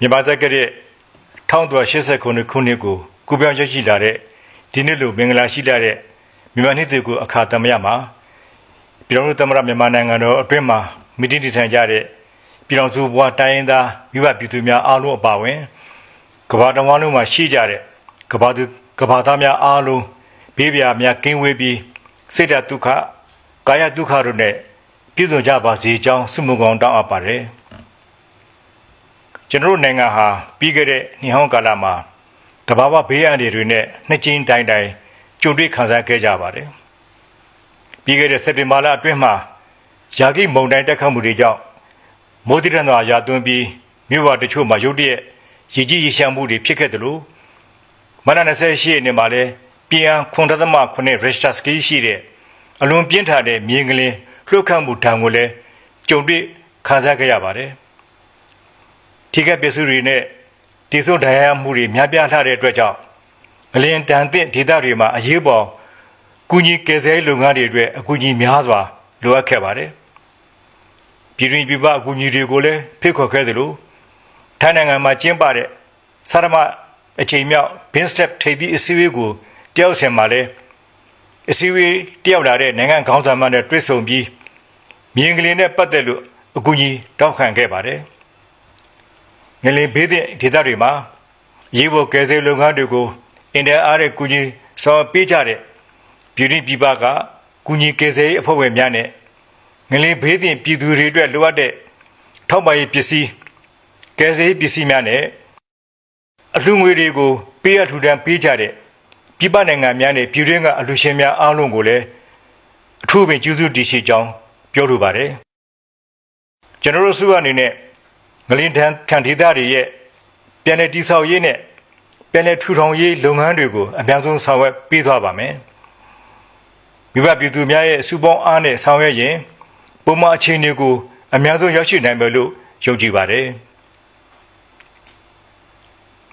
မြန်မာတက္ကရာ1389ခုနှစ်ကိုကုပြောင်းရောက်ရှိလာတဲ့ဒီနေ့လိုမင်္ဂလာရှိလာတဲ့မြန်မာနှစ်တွေကိုအခါသမယမှာပြည်တော်သမ္မတမြန်မာနိုင်ငံတော်အတွင်းမှာမိတိတည်ထန်ကြတဲ့ပြည်တော်စုဘွားတိုင်းရင်းသားမိဘပြည်သူများအားလုံးအပါအဝင်ကမ္ဘာတော်ဝန်လုံးမှာရှိကြတဲ့ကမ္ဘာသူကမ္ဘာသားများအားလုံးဘေးပြာများကင်းဝေးပြီးစိတ်ဓာတ်ဒုက္ခကာယဒုက္ခတို့နဲ့ပြည့်စုံကြပါစေကြောင်းဆုမွန်ကောင်းတောင်းအပ်ပါတယ် ကျွန်တော်တို့နိုင်ငံဟာပြီးခဲ့တဲ့နှစ်ဟောင်းကာလမှာတဘာဝဘေးအန္တရာယ်တွေနဲ့နှစ်ကျင်းတိုင်းတိုင်းကြုံတွေ့ခံစားခဲ့ကြပါတယ်။ပြီးခဲ့တဲ့စက်တင်ဘာလအတွင်းမှာယာကိမုန်တိုင်းတက်ခတ်မှုတွေကြောင့်မိုးတိရဏရာသွန်းပြီးမြို့ဝတချို့မှာရုတ်တရက်ရည်ကြီးရရှမ်းမှုတွေဖြစ်ခဲ့တယ်လို့မနက်28ရက်နေ့မှာလည်းပြည်အောင်ခွန်တသမခုနှစ်ရစ်ချတ်စကီရှိတဲ့အလွန်ပြင်းထန်တဲ့မြေငလင်းလှုပ်ခတ်မှုတံကိုလည်းကြုံတွေ့ခံစားခဲ့ရပါတယ်။ ထိခိုက်ပစ္စည်းတွေနဲ့တိစုဒဏ်ရာရမှုတွေများပြားလာတဲ့အတွက်ကြောင့်အလင်းတန်သင့်ဒေသတွေမှာအရေးပေါ်ကုညီကယ်ဆယ်ရေးလုပ်ငန်းတွေအတွက်အကူအညီများစွာလိုအပ်ခဲ့ပါတယ်။ပြည်တွင်းပြည်ပအကူအညီတွေကိုလည်းဖိတ်ခေါ်ခဲ့တယ်လို့ထိုင်းနိုင်ငံမှာကျင်းပတဲ့ဆရမအချိန်မြောက် Bin Step ထိပ်သီးအစည်းအဝေးကိုတယောက်ဆင်မှာလည်းအစည်းအဝေးတယောက်လာတဲ့နိုင်ငံခေါင်းဆောင်မှနဲ့တွေ့ဆုံပြီးမြင်းကလေးနဲ့ပတ်သက်လို့အကူအညီတောင်းခံခဲ့ပါတယ်။ ငလင်ဘေးတဲ့ဒေသတွေမှာရေဘော်ကယ်ဆယ်လုပ်ငန်းတွေကိုအင်တာအားတဲ့ကူညီဆောင်ရွက်ပေးကြတဲ့ပြည်တွင်းပြည်ပကကူညီကယ်ဆယ်ရေးအဖွဲ့ဝင်များနဲ့ငလင်ဘေးတဲ့ပြည်သူတွေအတွက်လိုအပ်တဲ့ထောက်ပံ့ရေးပစ္စည်းကယ်ဆယ်ရေးပစ္စည်းများနဲ့အလှူငွေတွေကိုပေးအပ်ထူထမ်းပေးကြတဲ့ပြည်ပနိုင်ငံများနဲ့ပြည်တွင်းကအလှူရှင်များအားလုံးကိုလည်းအထူးပင်ကျေးဇူးတင်ရှိကြောင်းပြောလိုပါတယ်ကျွန်တော်တို့စုအနေနဲ့ ငလင်တန်ခံဒေသတွေရဲ့ပြည်내တိဆောက်ရေးနဲ့ပြည်내ထူထောင်ရေးလုပ်ငန်းတွေကိုအများဆုံးဆောင်ရွက်ပေးသွားပါမယ်။မိဘပြည်သူများရဲ့စုပေါင်းအားနဲ့ဆောင်ရွက်ရင်ပုံမှန်အခြေအနေကိုအများဆုံးရောက်ရှိနိုင်မယ်လို့ယုံကြည်ပါတယ်။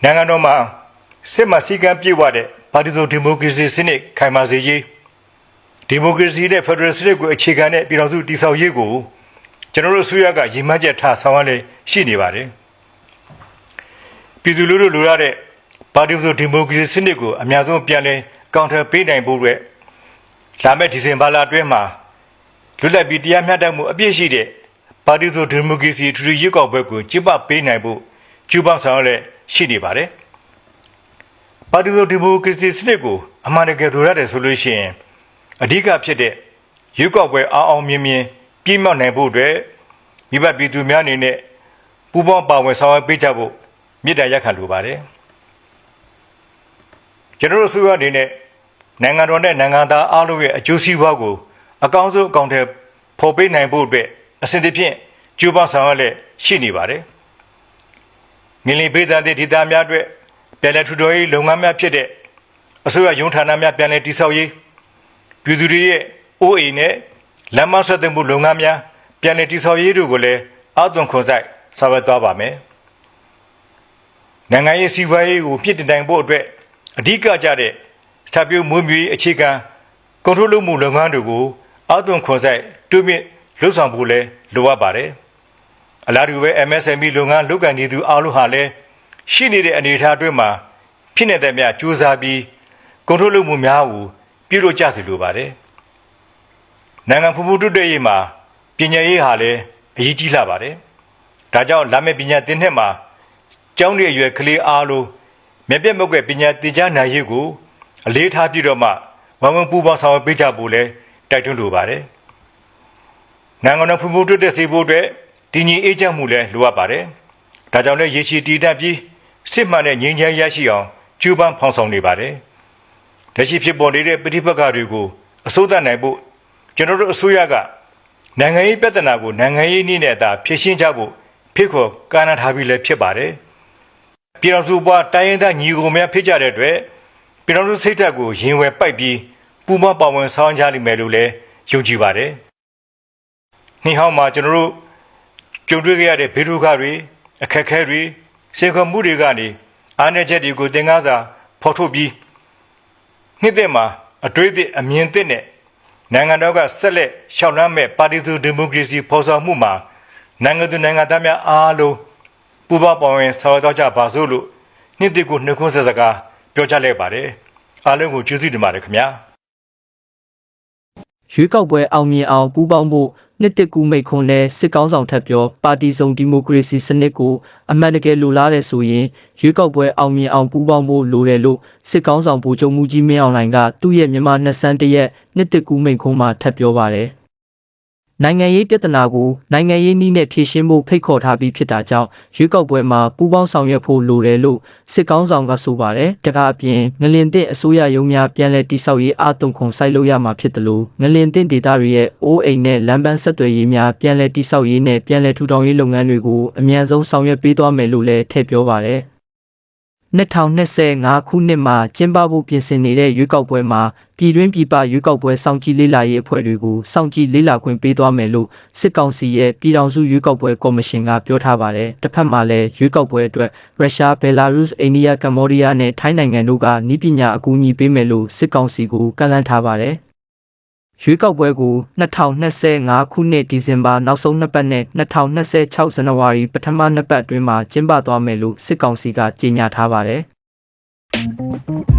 နိုင်ငံတော်မှာစစ်မှစည်းကမ်းပြည့်ဝတဲ့ပါတီစုံဒီမိုကရေစီစနစ်ခိုင်မာစေရေးဒီမိုကရေစီနဲ့ဖက်ဒရယ်စနစ်ကိုအခြေခံတဲ့ပြည်ထောင်စုတည်ဆောက်ရေးကို ကျွန်တော်တို့ဆွေးရကရည်မှန်းချက်ထားဆောင်ရလေရှိနေပါတယ်ပြည်သူလူထုလိုရတဲ့ပါတီစုဒီမိုကရေစီစနစ်ကိုအများဆုံးပြန်လဲကောင်ထပေးနိုင်ဖို့အတွက်လာမယ့်ဒီဇင်ဘာလအတွင်းမှာလွတ်လပ်ပြီးတရားမျှတမှုအပြည့်ရှိတဲ့ပါတီစုဒီမိုကရေစီထူထူရွေးကောက်ပွဲကိုကျင်းပပေးနိုင်ဖို့ကျူးပဆောင်ရလဲရှိနေပါတယ်ပါတီစုဒီမိုကရေစီစနစ်ကိုအမှန်တကယ်လိုရတယ်ဆိုလို့ရှိရင်အဓိကဖြစ်တဲ့ရွေးကောက်ပွဲအောင်အောင်မြင်မြင် ပြည့်မြောက်နိုင်ဖို့အတွက်မိဘပြည်သူများအနေနဲ့ပူးပေါင်းပါဝင်ဆောင်ရွက်ပေးကြဖို့မြစ်တာရက်ခံလိုပါတယ်ကျွန်တော်တို့ဆိုရအနေနဲ့နိုင်ငံတော်နဲ့နိုင်ငံသားအားလုံးရဲ့အကျိုးစီးပွားကိုအကောင်းဆုံးအကောင့်ထဲဖော်ပေးနိုင်ဖို့အတွက်အစဉ်တဖြင့်ကြိုးပမ်းဆောင်ရွက်လက်ရှိနေပါတယ်ငလင်ပေးတဲ့ဒေသများအတွက်ပြည်လဲထူထောင်ရေးလုပ်ငန်းများဖြစ်တဲ့အစိုးရရုံးဌာနများပြည်လဲတည်ဆောက်ရေးပြည်သူတွေရဲ့အိုးအိမ်နဲ့ လမ်းမဆက်သွယ်မှုလုပ်ငန်းများပြန်လည်တည်ဆောက်ရေးတို့ကိုလည်းအသွင်ခွန်ဆိုင်ဆောင်ရွက်သွားပါမယ်။နိုင်ငံရေးစီးပွားရေးကိုပြစ်တင်နိုင်ဖို့အတွက်အဓိကကြတဲ့စပ်ပြုံမွေးမြူရေးအခြေခံကွန်ထရိုးလုပ်မှုလုပ်ငန်းတွေကိုအသွင်ခွန်ဆိုင်တွင်းမြင့်လှုပ်ဆောင်ဖို့လည်းလိုအပ်ပါတယ်။အလားတူပဲ MSME လုပ်ငန်းလုပ်ကိုင်နေသူအားလုံးဟာလည်းရှိနေတဲ့အနေအထားအတွင်းမှာဖြစ်နေတဲ့မြတ်စူးစမ်းပြီးကွန်ထရိုးလုပ်မှုများကိုပြုလုပ်ကြစီလိုပါတယ်။ နိုင်ငံဖူဖူတိုးတက်ရေးမှာပညာရေးဟာလည်းအရေးကြီးလာပါတယ်။ဒါကြောင့်လာမယ့်ပညာသင်နှစ်မှာကျောင်းတွေအရွယ်ကလေးအားလုံးမြက်ပြက်မုတ်ကဲပညာသင်ကြားနိုင်ရေးကိုအလေးထားပြီးတော့မှဝမ်ဝမ်ပူပေါင်းဆောင်ရွက်ပေးကြဖို့လည်းတိုက်တွန်းလိုပါတယ်။နိုင်ငံတော်ဖူဖူတိုးတက်စေဖို့အတွက်တည်ငြိမ်အေးချမ်းမှုလည်းလိုအပ်ပါတယ်။ဒါကြောင့်လည်းရေရှည်တည်တတ်ပြီးစစ်မှန်တဲ့ငြိမ်းချမ်းရရှိအောင်ကြိုးပမ်းဖော်ဆောင်နေပါတယ်။လက်ရှိဖြစ်ပေါ်နေတဲ့ပဋိပက္ခတွေကိုအစိုးရနိုင်ဖို့ ကျွန်တော်တို့အစိုးရကနိုင်ငံရေးပြဿနာကိုနိုင်ငံရေးနည်းနဲ့အသာဖြေရှင်းကြဖို့ဖိတ်ခေါ်ကမ်းလှမ်းထားပြီးလည်းဖြစ်ပါတယ်။ပြည်တော်စုဘွားတိုင်းရင်းသားညီကိုများဖြစ်ကြတဲ့အတွက်ပြည်တော်စုစိတ်ဓာတ်ကိုရင်ဝယ်ပိုက်ပြီးပူမပါဝင်ဆောင်ကြလိမ့်မယ်လို့လည်းယုံကြည်ပါတယ်။နှိဟောင်းမှာကျွန်တော်တို့ကြုံတွေ့ခဲ့ရတဲ့ဘေးဒုက္ခတွေအခက်အခဲတွေစေခွန်မှုတွေကနေအားနည်းချက်တွေကိုသင်ခန်းစာဖော်ထုတ်ပြီးနှစ်သက်မှာအတွေ့အသည့်အမြင်သစ်နဲ့ နိုင်ငံတော်ကဆက်လက်ရှောက်လန်းမဲ့ပါတီသူဒီမိုကရေစီဖော်ဆောင်မှုမှာနိုင်ငံသူနိုင်ငံသားများအားလုံးပပူပေါင်းပါဝင်ဆောင်ရွက်တော့ကြပါစို့လို့နှစ်တစ်ကိုနှုတ်ခွန်းဆက်စကားပြောကြားလိုက်ပါတယ်အားလုံးကိုကျေးဇူးတင်ပါတယ်ခင်ဗျာရွေးကောက်ပွဲအောင်မြင်အောင်ပူးပေါင်းဖို့ နှစ်တစ်ကူမိတ်ခွန်းလဲစစ်ကောင်းဆောင်ထပ်ပြောပါတီစုံဒီမိုကရေစီစနစ်ကိုအမှန်တကယ်လိုလားတဲ့ဆိုရင်ရွေးကောက်ပွဲအောင်မြင်အောင်ပူးပေါင်းဖို့လိုတယ်လို့စစ်ကောင်းဆောင်ဗိုလ်ချုပ်မူကြီးမင်းအောင်လှိုင်ကသူ့ရဲ့မြန်မာနှစ်ဆန်းတရက်နှစ်တစ်ကူမိတ်ခွန်းမှာထပ်ပြောပါတယ် နိုင်ငံရေးပြဿနာကိုနိုင်ငံရေးနည်းနဲ့ဖြေရှင်းဖို့ဖိတ်ခေါ်ထားပြီးဖြစ်တာကြောင့်ရွေးကောက်ပွဲမှာပူးပေါင်းဆောင်ရွက်ဖို့လိုတယ်လို့စစ်ကောင်းဆောင်ကဆိုပါတယ်။တကားအပြင်ငလင်တဲ့အစိုးရရုံးများပြန်လည်တိစောက်ရေးအတုံခုံစိုက်လို့ရမှာဖြစ်တယ်လို့ငလင်တဲ့ဒေတာတွေရဲ့အိုးအိမ်နဲ့လမ်းပန်းဆက်သွယ်ရေးများပြန်လည်တိစောက်ရေးနဲ့ပြန်လည်ထူထောင်ရေးလုပ်ငန်းတွေကိုအမြန်ဆုံးဆောင်ရွက်ပေးသွားမယ်လို့လည်းထည့်ပြောပါတယ်။ 2025ခုနှစ်မှာကျင်းပဖို့ပြင်ဆင်နေတဲ့ရွေးကောက်ပွဲမှာပြည်တွင်းပြည်ပရွေးကောက်ပွဲစောင့်ကြည့်လေ့လာရေးအဖွဲ့တွေကိုစောင့်ကြည့်လေ့လာခွင့်ပေးသွားမယ်လို့စစ်ကောင်စီရဲ့ပြည်ထောင်စုရွေးကောက်ပွဲကော်မရှင်ကပြောထားပါတယ်။တစ်ဖက်မှာလည်းရွေးကောက်ပွဲအတွက်ရုရှား၊ဘယ်လာရုစ်၊အိန္ဒိယ၊ကမ္ဘောဒီးယားနဲ့ထိုင်းနိုင်ငံတို့ကနည်းပညာအကူအညီပေးမယ်လို့စစ်ကောင်စီကိုကန့်လန့်ထားပါတယ်။ ရွေးကောက်ပွဲကို2025ခုနှစ်ဒီဇင်ဘာနောက်ဆုံးနှစ်ပတ်နဲ့2026ဇန်နဝါရီပထမနှစ်ပတ်အတွင်းမှာကျင်းပသွားမယ်လို့စစ်ကောင်စီကကြေညာထားပါတယ်။